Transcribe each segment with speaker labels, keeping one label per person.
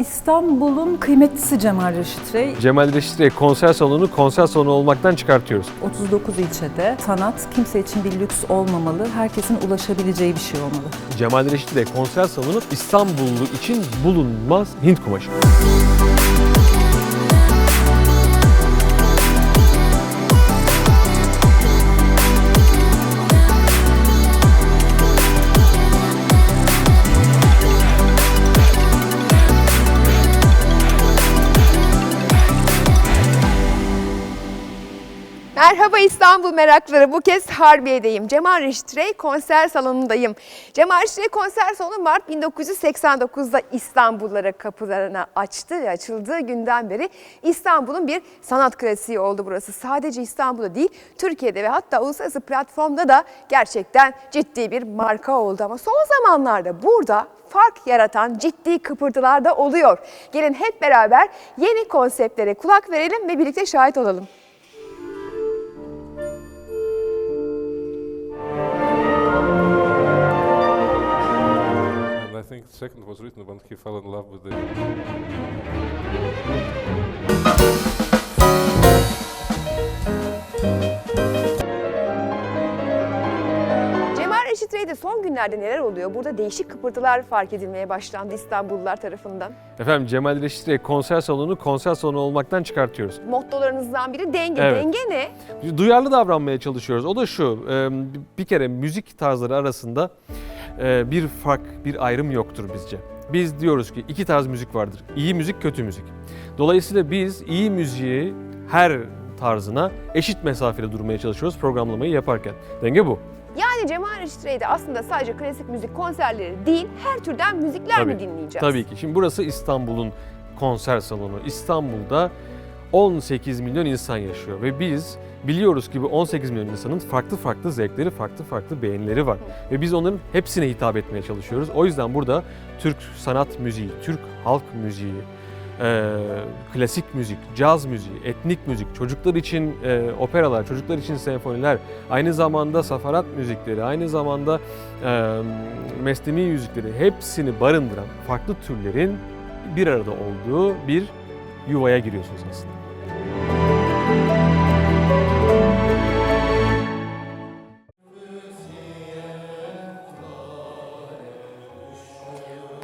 Speaker 1: İstanbul'un kıymetlisi Cemal Reşit Rey.
Speaker 2: Cemal Reşit Rey konser salonu konser salonu olmaktan çıkartıyoruz.
Speaker 1: 39 ilçede sanat kimse için bir lüks olmamalı, herkesin ulaşabileceği bir şey olmalı.
Speaker 2: Cemal Reşit Rey konser salonu İstanbullu için bulunmaz Hint kumaşı.
Speaker 3: Merhaba İstanbul merakları. Bu kez Harbiye'deyim. Cemal Reşit Rey konser salonundayım. Cemal Reşit Rey konser salonu Mart 1989'da İstanbullara kapılarını açtı ve açıldığı günden beri İstanbul'un bir sanat klasiği oldu burası. Sadece İstanbul'da değil, Türkiye'de ve hatta uluslararası platformda da gerçekten ciddi bir marka oldu. Ama son zamanlarda burada fark yaratan ciddi kıpırtılar da oluyor. Gelin hep beraber yeni konseptlere kulak verelim ve birlikte şahit olalım.
Speaker 4: Second was written when he fell in love with the
Speaker 3: Cemal Reşit Rey'de son günlerde neler oluyor? Burada değişik kıpırtılar fark edilmeye başlandı İstanbullular tarafından.
Speaker 2: Efendim Cemal Reşit Rey konser salonu konser salonu olmaktan çıkartıyoruz.
Speaker 3: Mottolarınızdan biri denge.
Speaker 2: Evet.
Speaker 3: Denge ne?
Speaker 2: Duyarlı davranmaya çalışıyoruz. O da şu, e, bir kere müzik tarzları arasında bir fark, bir ayrım yoktur bizce. Biz diyoruz ki iki tarz müzik vardır. İyi müzik, kötü müzik. Dolayısıyla biz iyi müziği her tarzına eşit mesafede durmaya çalışıyoruz programlamayı yaparken. Denge bu.
Speaker 3: Yani Cemal Reşit Rey'de aslında sadece klasik müzik konserleri değil, her türden müzikler mi
Speaker 2: Tabii,
Speaker 3: dinleyeceğiz?
Speaker 2: Tabii ki. Şimdi burası İstanbul'un konser salonu. İstanbul'da 18 milyon insan yaşıyor ve biz biliyoruz ki bu 18 milyon insanın farklı farklı zevkleri, farklı farklı beğenileri var. Ve biz onların hepsine hitap etmeye çalışıyoruz. O yüzden burada Türk sanat müziği, Türk halk müziği, e, klasik müzik, caz müziği, etnik müzik, çocuklar için e, operalar, çocuklar için senfoniler, aynı zamanda safarat müzikleri, aynı zamanda e, meslemi müzikleri hepsini barındıran farklı türlerin bir arada olduğu bir yuvaya giriyorsunuz aslında.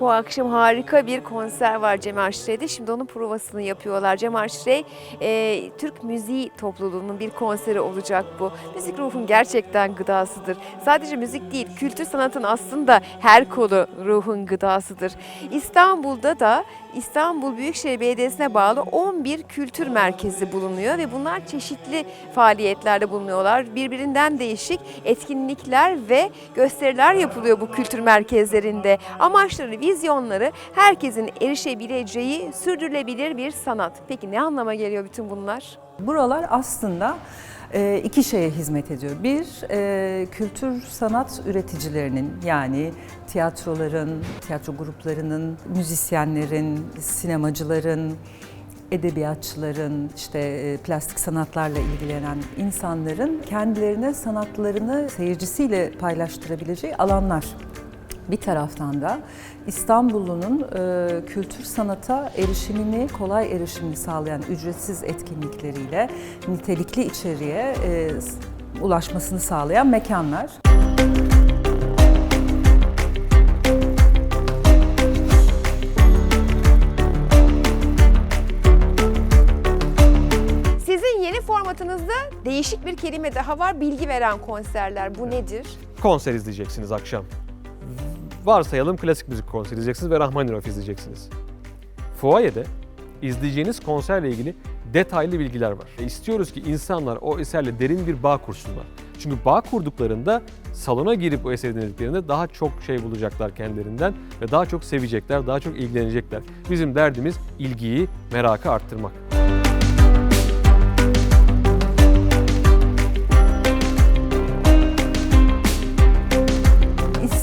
Speaker 3: Bu akşam harika bir konser var Cemal Şirey'de. Şimdi onun provasını yapıyorlar. Cemal Şirey, e, Türk müziği topluluğunun bir konseri olacak bu. Müzik ruhun gerçekten gıdasıdır. Sadece müzik değil, kültür sanatın aslında her kolu ruhun gıdasıdır. İstanbul'da da İstanbul Büyükşehir Belediyesi'ne bağlı 11 kültür merkezi bulunuyor ve bunlar çeşitli faaliyetlerde bulunuyorlar. Birbirinden değişik etkinlikler ve gösteriler yapılıyor bu kültür merkezlerinde. Amaçları, vizyonları herkesin erişebileceği sürdürülebilir bir sanat. Peki ne anlama geliyor bütün bunlar?
Speaker 1: Buralar aslında iki şeye hizmet ediyor. Bir, e, kültür sanat üreticilerinin yani tiyatroların, tiyatro gruplarının, müzisyenlerin, sinemacıların, edebiyatçıların, işte e, plastik sanatlarla ilgilenen insanların kendilerine sanatlarını seyircisiyle paylaştırabileceği alanlar. Bir taraftan da İstanbul'un e, kültür sanata erişimini, kolay erişimini sağlayan ücretsiz etkinlikleriyle nitelikli içeriğe e, ulaşmasını sağlayan mekanlar.
Speaker 3: Sizin yeni formatınızda değişik bir kelime daha var. Bilgi veren konserler. Bu nedir?
Speaker 2: Konser izleyeceksiniz akşam. Varsayalım klasik müzik konseri izleyeceksiniz ve Rahmaninoff izleyeceksiniz. Fuayede izleyeceğiniz konserle ilgili detaylı bilgiler var. E, istiyoruz ki insanlar o eserle derin bir bağ kursunlar. Çünkü bağ kurduklarında salona girip o eseri dinlediklerinde daha çok şey bulacaklar kendilerinden ve daha çok sevecekler, daha çok ilgilenecekler. Bizim derdimiz ilgiyi, merakı arttırmak.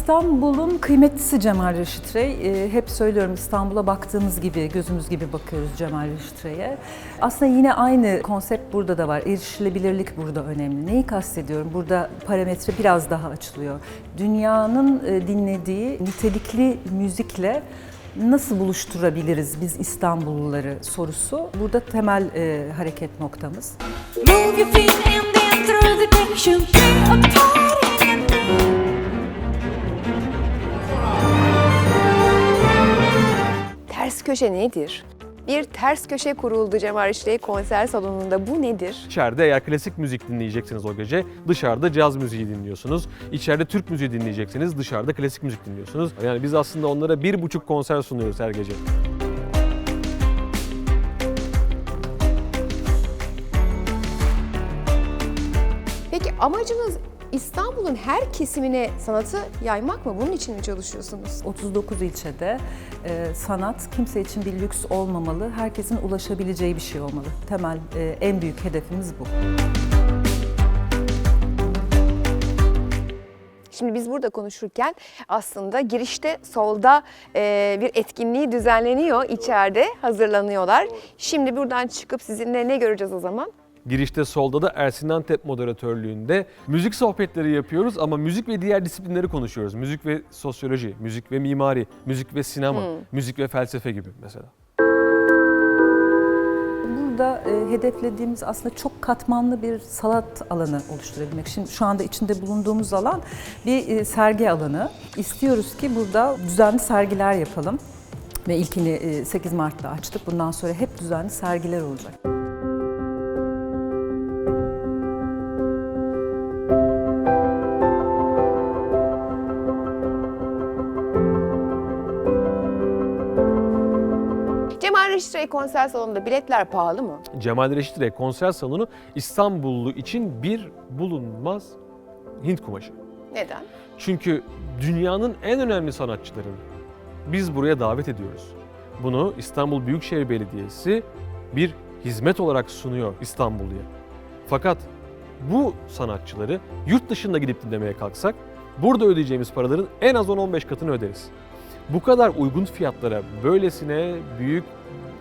Speaker 1: İstanbul'un kıymetlisi Cemal Reşit Rey. Ee, hep söylüyorum İstanbul'a baktığımız gibi, gözümüz gibi bakıyoruz Cemal Reşit Rey'e. Aslında yine aynı konsept burada da var. Erişilebilirlik burada önemli. Neyi kastediyorum? Burada parametre biraz daha açılıyor. Dünyanın e, dinlediği nitelikli müzikle nasıl buluşturabiliriz biz İstanbulluları sorusu burada temel e, hareket noktamız.
Speaker 5: Move your feet and the
Speaker 3: Ters köşe nedir? Bir ters köşe kuruldu Cemal Reşit'e konser salonunda. Bu nedir?
Speaker 2: İçeride eğer klasik müzik dinleyeceksiniz o gece, dışarıda caz müziği dinliyorsunuz. İçeride Türk müziği dinleyeceksiniz, dışarıda klasik müzik dinliyorsunuz. Yani biz aslında onlara bir buçuk konser sunuyoruz her gece.
Speaker 3: Peki amacınız İstanbul'un her kesimine sanatı yaymak mı? Bunun için mi çalışıyorsunuz?
Speaker 1: 39 ilçede e, sanat kimse için bir lüks olmamalı, herkesin ulaşabileceği bir şey olmalı. Temel e, en büyük hedefimiz bu.
Speaker 3: Şimdi biz burada konuşurken aslında girişte solda e, bir etkinliği düzenleniyor. içeride hazırlanıyorlar. Şimdi buradan çıkıp sizinle ne göreceğiz o zaman?
Speaker 2: Girişte solda da Ersin Antep moderatörlüğünde müzik sohbetleri yapıyoruz ama müzik ve diğer disiplinleri konuşuyoruz. Müzik ve sosyoloji, müzik ve mimari, müzik ve sinema, müzik ve felsefe gibi mesela.
Speaker 1: Burada e, hedeflediğimiz aslında çok katmanlı bir sanat alanı oluşturabilmek. Şimdi şu anda içinde bulunduğumuz alan bir e, sergi alanı. İstiyoruz ki burada düzenli sergiler yapalım. Ve ilkini e, 8 Mart'ta açtık. Bundan sonra hep düzenli sergiler olacak.
Speaker 3: Reşit Rey konser salonunda biletler pahalı mı?
Speaker 2: Cemal Reşit Rey konser salonu İstanbullu için bir bulunmaz Hint kumaşı.
Speaker 3: Neden?
Speaker 2: Çünkü dünyanın en önemli sanatçılarını biz buraya davet ediyoruz. Bunu İstanbul Büyükşehir Belediyesi bir hizmet olarak sunuyor İstanbulluya. Fakat bu sanatçıları yurt dışında gidip dinlemeye kalksak burada ödeyeceğimiz paraların en az 10-15 katını öderiz. Bu kadar uygun fiyatlara böylesine büyük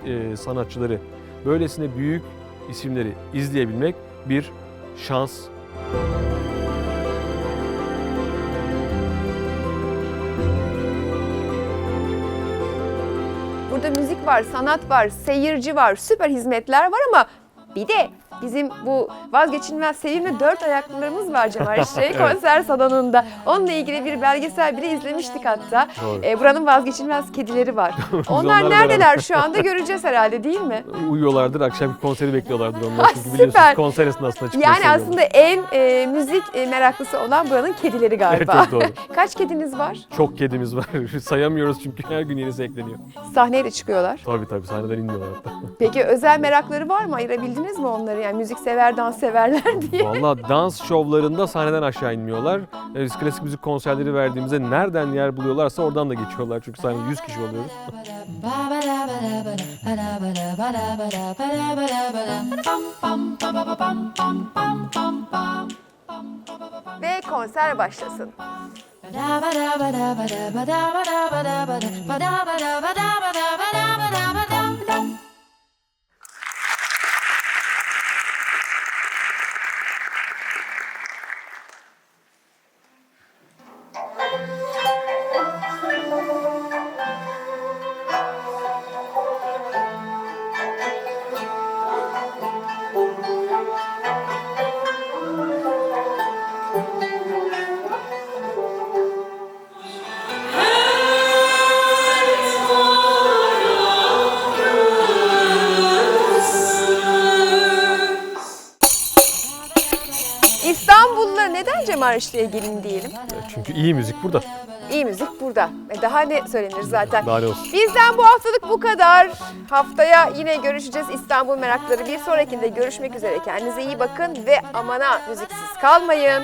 Speaker 2: e, sanatçıları, böylesine büyük isimleri izleyebilmek bir şans.
Speaker 3: Burada müzik var, sanat var, seyirci var, süper hizmetler var ama bir de bizim bu vazgeçilmez sevimli dört ayaklılarımız var Cemal Rey konser salonunda. Onunla ilgili bir belgesel bile izlemiştik hatta.
Speaker 2: Doğru.
Speaker 3: Ee, buranın vazgeçilmez kedileri var. Onlar
Speaker 2: onlarla
Speaker 3: neredeler
Speaker 2: beraber.
Speaker 3: şu anda göreceğiz herhalde değil mi?
Speaker 2: Uyuyorlardır, akşamki konseri bekliyorlardır onlar.
Speaker 3: Ah,
Speaker 2: Çünkü biliyorsunuz
Speaker 3: süper.
Speaker 2: konser esnasında çıkıyor.
Speaker 3: Yani aslında en e, müzik e, meraklısı olan buranın kedileri galiba.
Speaker 2: Evet, evet.
Speaker 3: Kaç kediniz var?
Speaker 2: Çok kedimiz var. Sayamıyoruz çünkü her gün yenisi ekleniyor.
Speaker 3: Sahneye de çıkıyorlar.
Speaker 2: Tabii tabii sahneden inmiyorlar hatta.
Speaker 3: Peki özel merakları var mı? Ayırabildiniz mi onları? Yani müzik sever, dans severler diye.
Speaker 2: Valla dans şovlarında sahneden aşağı inmiyorlar. E, Biz klasik müzik konserleri verdiğimizde nereden yer buluyorlarsa oradan da geçiyorlar. Çünkü sahnede 100 kişi oluyoruz.
Speaker 3: Ve konser başlasın. Reşit'e gelin diyelim?
Speaker 2: Çünkü iyi müzik burada.
Speaker 3: İyi müzik burada. E daha ne söylenir zaten.
Speaker 2: Daha ne olsun.
Speaker 3: Bizden bu haftalık bu kadar. Haftaya yine görüşeceğiz İstanbul merakları. Bir sonrakinde görüşmek üzere. Kendinize iyi bakın ve amana müziksiz kalmayın.